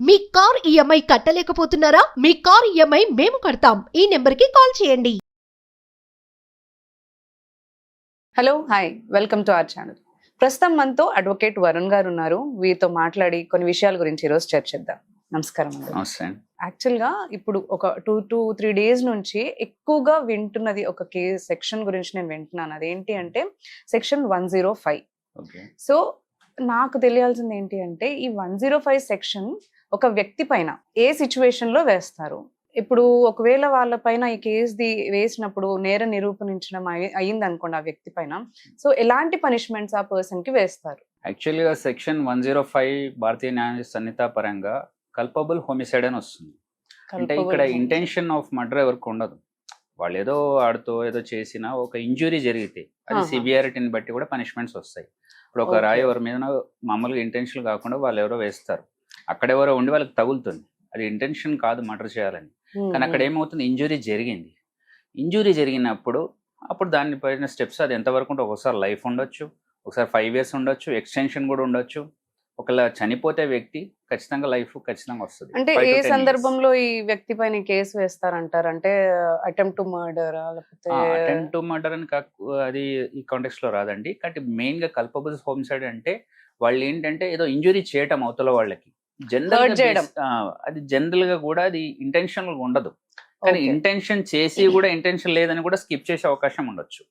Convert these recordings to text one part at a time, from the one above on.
మీ car EMI కట్టలేకపోతున్నారా? మీ car EMI మేము కడతాం. ఈ నెంబర్కి కాల్ చేయండి. Hello hi. Welcome to our channel. ప్రస్తుతం మనతో అడ్వకేట్ వరుణ్ గారు ఉన్నారు. వీరితో మాట్లాడి కొన్ని విషయాల గురించి ఈరోజు చర్చిద్దాం నమస్కారం అండి. నమస్తే. యాక్చువల్గా ఇప్పుడు ఒక టూ టూ త్రీ డేస్ నుంచి ఎక్కువగా వింటున్నది ఒక కేస్ సెక్షన్ గురించి నేను వింటున్నాను. అదేంటి అంటే section one zero five. Okay. So నాకు తెలియాల్సింది ఏంటి అంటే ఈ వన్ జీరో ఫైవ్ సెక్షన్ ఒక వ్యక్తి పైన ఏ సిచ్యువేషన్లో వేస్తారు? ఇప్పుడు ఒకవేళ వాళ్ళ పైన ఈ కేసుది వేసినప్పుడు నేర నిరూపణించడం అయ్యింది అనుకోండి ఆ వ్యక్తి పైన. సో ఎలాంటి పనిష్మెంట్స్ ఆ పర్సన్కి వేస్తారు? యాక్చువల్గా section one zero five Bharatiya Nyaya Sanhita పరంగా కల్పబుల్ హోమిసైడ్ అని వస్తుంది. అంటే ఇక్కడ ఇంటెన్షన్ ఆఫ్ మర్డర్ ఎవరికి ఉండదు. వాళ్ళు ఏదో ఆడుతూ ఏదో చేసినా ఒక ఇంజురీ జరిగితే అది. సివియారిటీని బట్టి కూడా పనిష్మెంట్స్ వస్తాయి. ఇప్పుడు ఒక. రాయి ఎవరి మీద మామూలుగా ఇంటెన్షన్ కాకుండా వాళ్ళు ఎవరో వేస్తారు. అక్కడ ఎవరో ఉండి వాళ్ళకి తగులుతుంది. అది ఇంటెన్షన్ కాదు మర్డర్ చేయాలని. కానీ అక్కడ ఏమవుతుంది? ఇంజురీ జరిగింది. ఇంజురీ జరిగినప్పుడు అప్పుడు దానిపైన స్టెప్స్ అది ఎంతవరకు ఉంటే ఒకసారి లైఫ్ ఉండొచ్చు ఒకసారి ఫైవ్ ఇయర్స్ ఉండొచ్చు ఎక్స్టెన్షన్ కూడా ఉండొచ్చు. ఒకవేళ చనిపోతే వ్యక్తి ఖచ్చితంగా లైఫ్ ఖచ్చితంగా వస్తుంది. అంటే ఏ 10 years. సందర్భంలో ఈ వ్యక్తి పైన కేసు వేస్తారంటారు? అంటే attempt to murder attempt to murder అని కాకు అది ఈ కాంటెక్స్ట్లో రాదండి. కాబట్టి మెయిన్గా కల్పబుల్ హోమిసైడ్ అంటే వాళ్ళు ఏంటంటే ఏదో ఇంజురీ చేయటం అవతల వాళ్ళకి. జనరల్ చేయడం. అది జనరల్గా కూడా అది ఇంటెన్షనల్ ఉండదు కానీ. ఇంటెన్షన్ చేసి కూడా ఇంటెన్షన్ లేదని కూడా స్కిప్ చేసే అవకాశం ఉండొచ్చు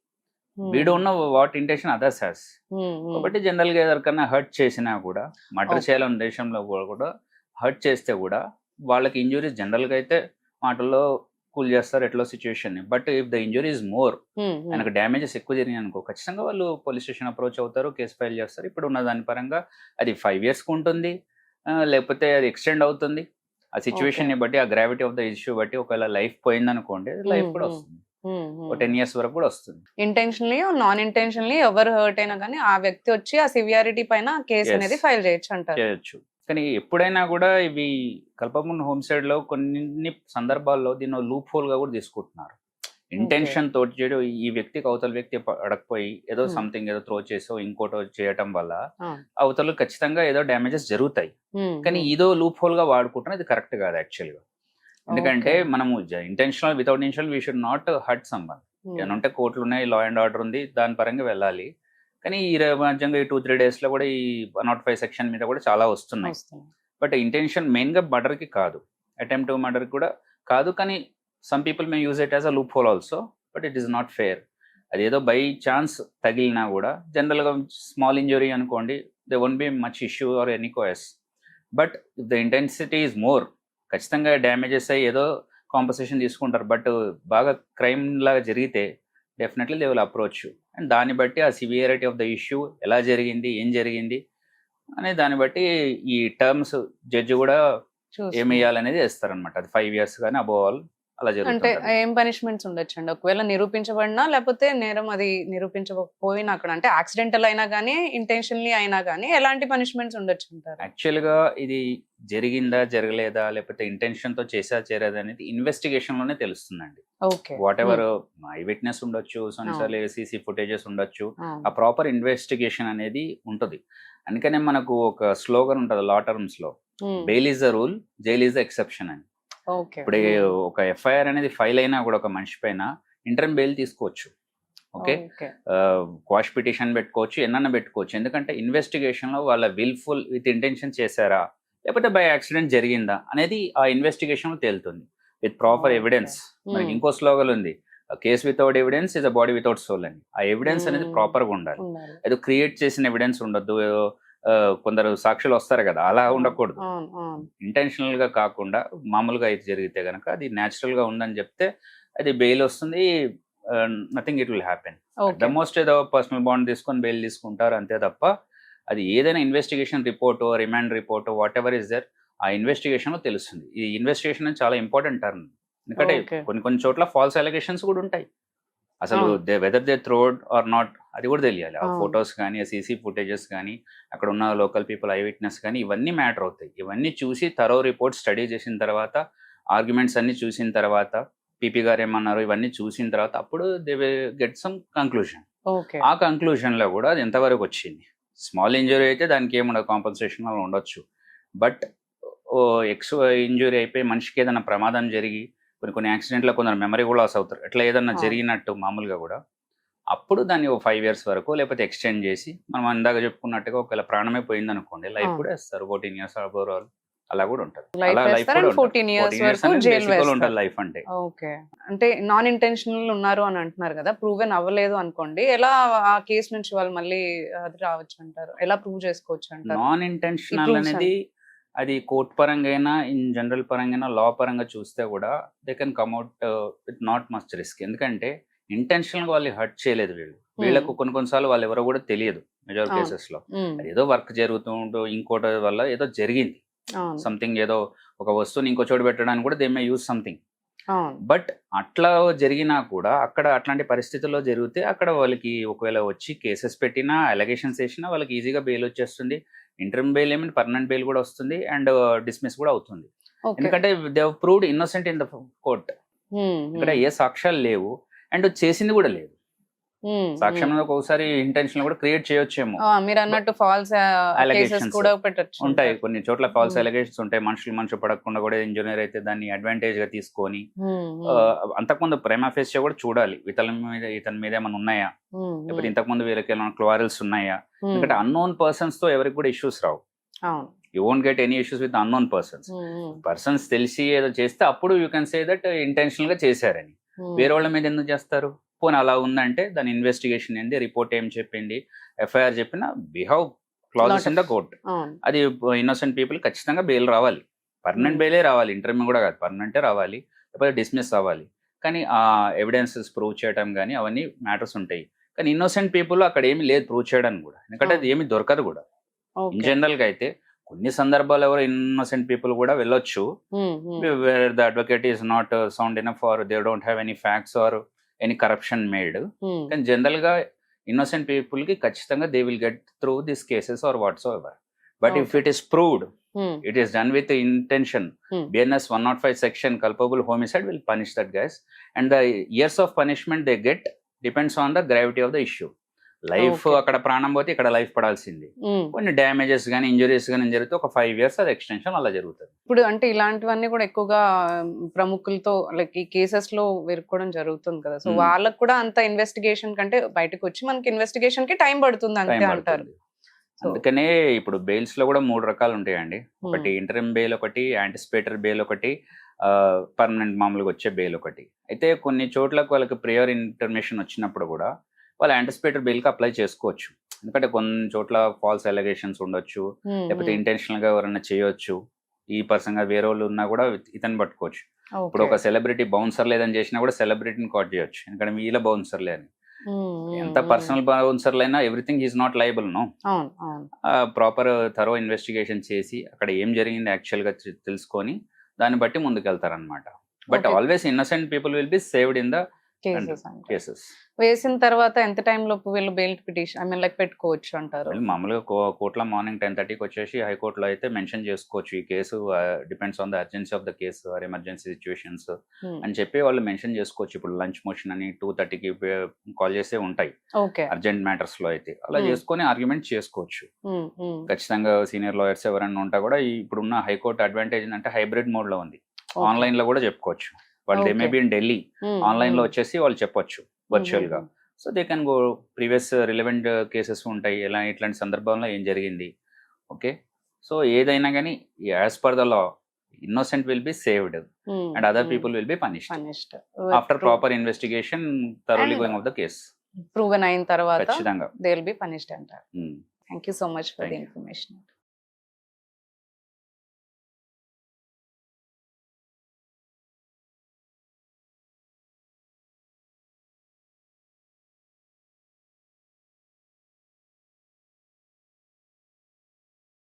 Hmm, we don't know what intention others has hmm, hmm. కాబట్టి జనరల్గా ఎవరికైనా హర్ట్ చేసినా కూడా మర్డర్ Okay. చేయాలనే ఉద్దేశంలో కూడా హర్ట్ చేస్తే కూడా వాళ్ళకి ఇంజురీస్ జనరల్గా అయితే మాటల్లో కూల్ చేస్తారు ఎట్లా situation but if the injury is more Hmm, hmm. ఆయనకు డ్యామేజెస్ ఎక్కువ జరిగినాయి అనుకో ఖచ్చితంగా వాళ్ళు పోలీస్ స్టేషన్ అప్రోచ్ అవుతారు కేసు ఫైల్ చేస్తారు ఇప్పుడు ఉన్న దాని పరంగా అది ఫైవ్ ఇయర్స్కి ఉంటుంది ఆ, లేకపోతే అది ఎక్స్టెండ్ అవుతుంది. ఆ సిచ్యువేషన్ని బట్టి ఆ గ్రావిటీ ఆఫ్ ద ఇష్యూ బట్టి ఒకవేళ లైఫ్ పోయిందనుకోండి లైఫ్ కూడా వస్తుంది. ఒక టెన్ ఇయర్స్ వరకు కూడా వస్తుంది. ఇంటెన్షనలీ నాన్ ఇంటెన్షనలీ ఎవరు హర్ట్ అయినా కానీ ఆ వ్యక్తి వచ్చి ఆ సివియారిటీ పైన కేసు. అనేది ఫైల్ చేయొచ్చు అంటారు. చేయొచ్చు. కానీ ఎప్పుడైనా కూడా ఇవి కల్పమున్ హోమ్ సైడ్లో కొన్ని సందర్భాల్లో దీన్ని లూప్ హోల్గా కూడా తీసుకుంటున్నారు. ఇంటెన్షన్ తోటి చేయడం ఈ వ్యక్తికి అవతల వ్యక్తి అడగపోయి ఏదో. సంథింగ్ ఏదో త్రో చేసో ఇంకోటో చేయటం వల్ల. అవతల ఖచ్చితంగా ఏదో డ్యామేజెస్ జరుగుతాయి కానీ. ఇదో లూప్ హోల్గా వాడుకుంటున్నా ఇది కరెక్ట్ కాదు యాక్చువల్గా ఎందుకంటే. మనము intentional without intentional we should not hurt Hmm. ఏమంటే కోర్టులు ఉన్నాయి లా అండ్ ఆర్డర్ ఉంది దాని పరంగా వెళ్ళాలి కానీ ఈ రాజ్యాంగ ఈ టూ త్రీ డేస్లో కూడా ఈ నాట్ ఫైవ్ సెక్షన్ మీద కూడా చాలా వస్తున్నాయి. బట్ ఇంటెన్షన్ మెయిన్గా మర్డర్కి కాదు అటెంప్ట్ మర్డర్ కూడా కాదు కానీ some people may use it as a loop hole also but it is not fair అదేదో బై ఛాన్స్ తగిలినా కూడా జనరల్గా స్మాల్ ఇంజరీ అనుకోండి there won't be much issue or any chaos but the intensity is more ఖచ్చితంగా damages అయ్యి ఏదో compensation తీసుకుంటారు. But బాగా క్రైమ్ లాగా జరిగితే definitely they will approach and దాన్ని బట్టి ఆ సివియరిటీ ఆఫ్ ద ఇష్యూ ఎలా జరిగింది ఏం జరిగింది అనే దాన్ని బట్టి ఈ టర్మ్స్ జడ్జి కూడా చూస్తున్నా. ఏం వేయాలనేది వేస్తారనమాట అది ఫైవ్ ఇయర్స్ కానీ అబోవ్ ఆల్ అలా అంటే ఏం పనిష్మెంట్స్ ఉండొచ్చండి? ఒకవేళ నిరూపించబడినా లేకపోతే నేరం అది నిరూపించకపోయినా అక్కడ అంటే యాక్సిడెంటల్ అయినా కానీ ఇంటెన్షనలీ అయినా కానీ ఎలాంటి పనిష్మెంట్స్ ఉండొచ్చు అంటారు యాక్చువల్గా ఇది జరిగిందా జరగలేదా లేకపోతే ఇంటెన్షన్తో చేసా చేరేదా అనేది ఇన్వెస్టిగేషన్లోనే తెలుస్తుందండి. Okay. Whatever eye witness ఉండొచ్చు సొన్నిసార్లు సీసీ ఫుటేజెస్ ఉండొచ్చు Hmm. ఆ ప్రాపర్ ఇన్వెస్టిగేషన్ అనేది ఉంటుంది. అందుకనే మనకు ఒక స్లోగన్ ఉంటుంది law టర్మ్స్లో bail is the rule jail is the exception అని. ఇప్పుడు ఒక ఎఫ్ఐఆర్ అనేది ఫైల్ అయినా కూడా ఒక మనిషి పైన ఇంటర్మ్ బెయిల్ తీసుకోవచ్చు. ఓకే? క్వాష్ పిటిషన్ పెట్టుకోవచ్చు ఎన్నన్నా పెట్టుకోవచ్చు. ఎందుకంటే ఇన్వెస్టిగేషన్లో వాళ్ళ విల్ఫుల్ విత్ ఇంటెన్షన్ చేశారా? లేకపోతే బై యాక్సిడెంట్ జరిగిందా? అనేది ఆ ఇన్వెస్టిగేషన్లో తేలుతుంది. With proper. ఎవిడెన్స్. మనకి ఇంకో స్లోగన్ ఉంది. Case without evidence is a body without soul అని. ఆ ఎవిడెన్స్ అనేది Hmm. ప్రాపర్గా ఉండాలి. ఏదో క్రియేట్ చేసిన ఎవిడెన్స్ ఉండొద్దు. కొందరు సాక్షులు వస్తారు కదా అలా ఉండకూడదు. ఇంటెన్షనల్గా కాకుండా మామూలుగా అయితే జరిగితే గనక అది న్యాచురల్గా ఉందని చెప్తే అది బెయిల్ వస్తుంది nothing it will happen. The most ఏదో పర్సనల్ బాండ్ తీసుకొని బెయిల్ తీసుకుంటారు అంతే తప్ప అది ఏదైనా investigation report remand report whatever is there ఆ ఇన్వెస్టిగేషన్లో తెలుస్తుంది. ఈ ఇన్వెస్టిగేషన్ చాలా ఇంపార్టెంట్ టర్మ్. ఎందుకంటే. కొన్ని కొన్ని చోట్ల ఫాల్స్ అలిగేషన్స్ కూడా ఉంటాయి. అసలు. They whether they throwed or not అది కూడా తెలియాలి. ఆ. ఫొటోస్ కానీ ఆ సీసీ ఫుటేజెస్ కానీ అక్కడ ఉన్న లోకల్ పీపుల్ ఐ విట్నెస్ కానీ ఇవన్నీ మ్యాటర్ అవుతాయి. ఇవన్నీ చూసి తరో రిపోర్ట్ స్టడీ చేసిన తర్వాత ఆర్గ్యుమెంట్స్ అన్ని చూసిన తర్వాత పీపీ గారు ఏమన్నారు? ఇవన్నీ చూసిన తర్వాత అప్పుడు they get some conclusion okay. ఆ కంక్లూజన్లో కూడా అది ఎంతవరకు వచ్చింది? స్మాల్ ఇంజరీ అయితే దానికి ఏముండదు కాంపన్సేషన్ ఉండొచ్చు. బట్ ఎక్స్ ఇంజురీ అయిపోయి మనిషికి ఏదైనా ప్రమాదం జరిగి కొన్ని కొన్ని యాక్సిడెంట్లో కొందరు మెమరీ కూడా లాస్ అవుతారు. ఇట్లా ఏదన్నా. జరిగినట్టు మామూలుగా కూడా అప్పుడు దాన్ని ఒక ఫైవ్ ఇయర్స్ వరకు లేకపోతే ఎక్స్టెండ్ చేసి మనం ఇందాక చెప్పుకున్నట్టుగా ఒకవేళ ప్రాణమే పోయింది అనుకోండి లైఫ్. కూడా ఇస్తారు ఫోర్టీన్ ఇయర్స్ ఓవరాల్ అలా కూడా ఉంటుంది. లైఫ్ వేస్తారు. వేస్తారు అంటే. ఓకే. అంటే నాన్ ఇంటెన్షనల్ ఉన్నారు అని అంటున్నారు కదా ప్రూవెన్ అవ్వలేదు అనుకోండి ఎలా ఆ కేసు నుంచి వాళ్ళు మళ్ళీ అది రావచ్చు అంటారు? ఎలా ప్రూవ్ చేసుకోవచ్చు అంటారు? నాన్ ఇంటెన్షనల్ అనేది అది కోర్ట్ పరంగా అయినా ఇన్ జనరల్ పరంగా అయినా లా పరంగా చూస్తే కూడా they can come out with not much risk ఎందుకంటే ఇంటెన్షనల్గా వాళ్ళు హర్ట్ చేయలేదు వీళ్ళు. వీళ్ళకు కొన్ని కొన్నిసార్లు వాళ్ళు ఎవరో కూడా తెలియదు మెజార్ అవును. కేసెస్లో. ఉమ్, అది ఏదో వర్క్ జరుగుతూ ఉంటూ ఇంకోటి వల్ల ఏదో జరిగింది. సంథింగ్ ఏదో ఒక వస్తువుని ఇంకో చోటు పెట్టడానికి కూడా they may use something but అట్లా జరిగినా కూడా అక్కడ అట్లాంటి పరిస్థితుల్లో జరిగితే అక్కడ వాళ్ళకి ఒకవేళ వచ్చి కేసెస్ పెట్టినా అలగేషన్స్ వేసినా వాళ్ళకి ఈజీగా బెయిల్ వచ్చేస్తుంది. ఇంటర్మ్ బెయిల్ ఏమైనా పర్మనెంట్ బెయిల్ కూడా వస్తుంది అండ్ డిస్మిస్ కూడా అవుతుంది. ఎందుకంటే they proved innocent in the court. ఇక్కడ ఏ సాక్ష్యాలు లేవు అండ్ చేసింది కూడా లేదు. ఉమ్, సాక్ష్యం ఉమ్. ఒక్కొక్కసారి ఇంటెన్షన్ కూడా క్రియేట్ చేయొచ్చేమో. మీరు అన్నట్టు ఫాల్స్ Allegations. కూడా పెట్టచ్చు. ఉంటాయి కొన్ని చోట్ల ఫాల్స్. అలిగేషన్స్ ఉంటాయి. మనుషులు మనుషులు పడకుండా కూడా ఇంజనీర్ అయితే దాన్ని అడ్వాంటేజ్గా తీసుకొని అంతకుముందు ప్రేమ ఫేస్ కూడా చూడాలి. ఇతని మీద ఇతని మీద ఏమైనా ఉన్నాయా? లేకపోతే ఇంతకుముందు వీళ్ళకి ఏమైనా క్లారల్స్ ఉన్నాయా? ఎందుకంటే అన్నోన్ పర్సన్స్తో ఎవరికి కూడా issues Rao. You won't get any issues with unknown persons persons తెలిసి ఏదో చేస్తే అప్పుడు యూ కెన్ సే దట్ ఇంటెన్షనల్గా చేశారని. వేరే వాళ్ళ మీద ఎందుకు చేస్తారు? పోనీ అలా ఉందంటే దాని ఇన్వెస్టిగేషన్ ఏంది? రిపోర్ట్ ఏం చెప్పింది? ఎఫ్ఐఆర్ చెప్పిన బిహౌ క్లాజెస్ ఇన్ ద కోర్ట్ అది ఇన్నోసెంట్ పీపుల్ ఖచ్చితంగా బెయిల్ రావాలి. Permanent Hmm. బెయిలే రావాలి. ఇంటర్వ్యూ కూడా కాదు. పర్మనెంటే రావాలి. లేకపోతే డిస్మిస్ అవ్వాలి. కానీ ఆ ఎవిడెన్సెస్ ప్రూవ్ చేయడం కానీ అవన్నీ మ్యాటర్స్ ఉంటాయి. కానీ ఇన్నోసెంట్ పీపుల్ అక్కడ ఏమీ లేదు ప్రూవ్ చేయడానికి కూడా. ఎందుకంటే అది ఏమీ దొరకదు కూడా. ఇన్ ఓకే జనరల్గా అయితే కొన్ని సందర్భాలు ఎవరు ఇన్నోసెంట్ పీపుల్ కూడా వెళ్ళొచ్చు. Where the advocate is not sound enough or they don't have any facts or any corruption made కానీ జనరల్గా ఇన్నోసెంట్ పీపుల్కి ఖచ్చితంగా they will get through this cases or whatsoever but if. It is proved it is done with the intention Hmm. bns 105 section culpable homicide will punish that guys and the years of punishment they get depends on the gravity of the issue life. అక్కడ ప్రాణం పోతే ఇక్కడ life పడాల్సింది. కొన్ని damages కానీ injuries కానీ జరిగితే ఒక five years అది ఎక్స్టెన్షన్ అలా జరుగుతుంది. ఇప్పుడు అంటే ఇలాంటివన్నీ కూడా ఎక్కువగా ప్రముఖులతో లైక్ ఈ కేసెస్లో వెరుక్కోవడం జరుగుతుంది కదా. సో. వాళ్ళకు కూడా అంత ఇన్వెస్టిగేషన్ కంటే బయటకు వచ్చి మనకి ఇన్వెస్టిగేషన్కి టైం పడుతుంది అంతే అంటారు. అందుకనే ఇప్పుడు బెయిల్స్లో కూడా మూడు రకాలు ఉంటాయండి. ఒకటి ఇంటర్మ్ బెయిల్ ఒకటి యాంటిసిపేటర్ బెయిల్ ఒకటి పర్మనెంట్ మామూలుగా వచ్చే బెయిల్ ఒకటి. అయితే కొన్ని చోట్లకు వాళ్ళకి ప్రియర్ ఇంటర్మేషన్ వచ్చినప్పుడు కూడా వాళ్ళు యాంటిసిపేటర్ బెయిల్కి అప్లై చేసుకోవచ్చు. ఎందుకంటే కొన్ని చోట్ల ఫాల్స్ అలిగేషన్స్ ఉండొచ్చు లేకపోతే ఇంటెన్షనల్గా ఎవరైనా చేయొచ్చు. ఈ పర్సన్గా వేరే వాళ్ళు ఉన్నా కూడా ఇతను పట్టుకోవచ్చు. ఇప్పుడు. ఒక సెలబ్రిటీ బౌన్సర్ లేదని చేసినా కూడా సెలబ్రిటీని కాట్ చేయొచ్చు. ఎందుకంటే వీళ్ళ ఉమ్, ఉమ్, ఎంత. పర్సనల్ బౌన్సర్లు అయినా everything is not liable no proper thorough investigation చేసి అక్కడ ఏం జరిగింది యాక్చువల్గా తెలుసుకొని దాన్ని బట్టి ముందుకెళ్తారనమాట but. Always innocent people will be saved in the cases అంటే వేసిన తర్వాత ఎంత టైం లోపు వీళ్ళు bail petition I mean like పెట్టుకోవచ్చు అంటారు? మామూలుగా కోర్టులో మార్నింగ్ టెన్ థర్టీకి వచ్చేసి హైకోర్టులో అయితే మెన్షన్ చేసుకోవచ్చు ఈ case depends on the urgency of the case or emergency situations అని చెప్పి వాళ్ళు మెన్షన్ చేసుకోవచ్చు. ఇప్పుడు లంచ్ మోషన్ అని టూ థర్టీకి కాల్ చేసే ఉంటాయి. ఓకే. అర్జెంట్ మ్యాటర్స్లో అయితే. అలా. చేసుకొని ఆర్గ్యుమెంట్ చేసుకోవచ్చు. ఖచ్చితంగా సీనియర్ లాయర్స్ ఎవరైనా ఉంటా కూడా ఇప్పుడున్న హైకోర్టు అడ్వాంటేజ్ ఏంటంటే హైబ్రిడ్ మోడ్లో ఉంది. ఆన్లైన్లో కూడా చెప్పుకోవచ్చు. వాళ్ళు they may. Be in Delhi ఆన్లైన్లో ఉమ్, వచ్చేసి వాళ్ళు చెప్పొచ్చు వర్చువల్గా so they can go previous relevant cases ఉంటాయి. ఎలా ఇట్లాంటి సందర్భంలో ఏం జరిగింది? ఓకే సో ఏదైనా కానీ as per the law innocent will be saved and other people will be punished. After proper investigation thoroughly going of the case proven అయిన తర్వాత ఖచ్చితంగా. దే విల్ బి పనిష్డ్ అంటారు. Thank you so much for the. Information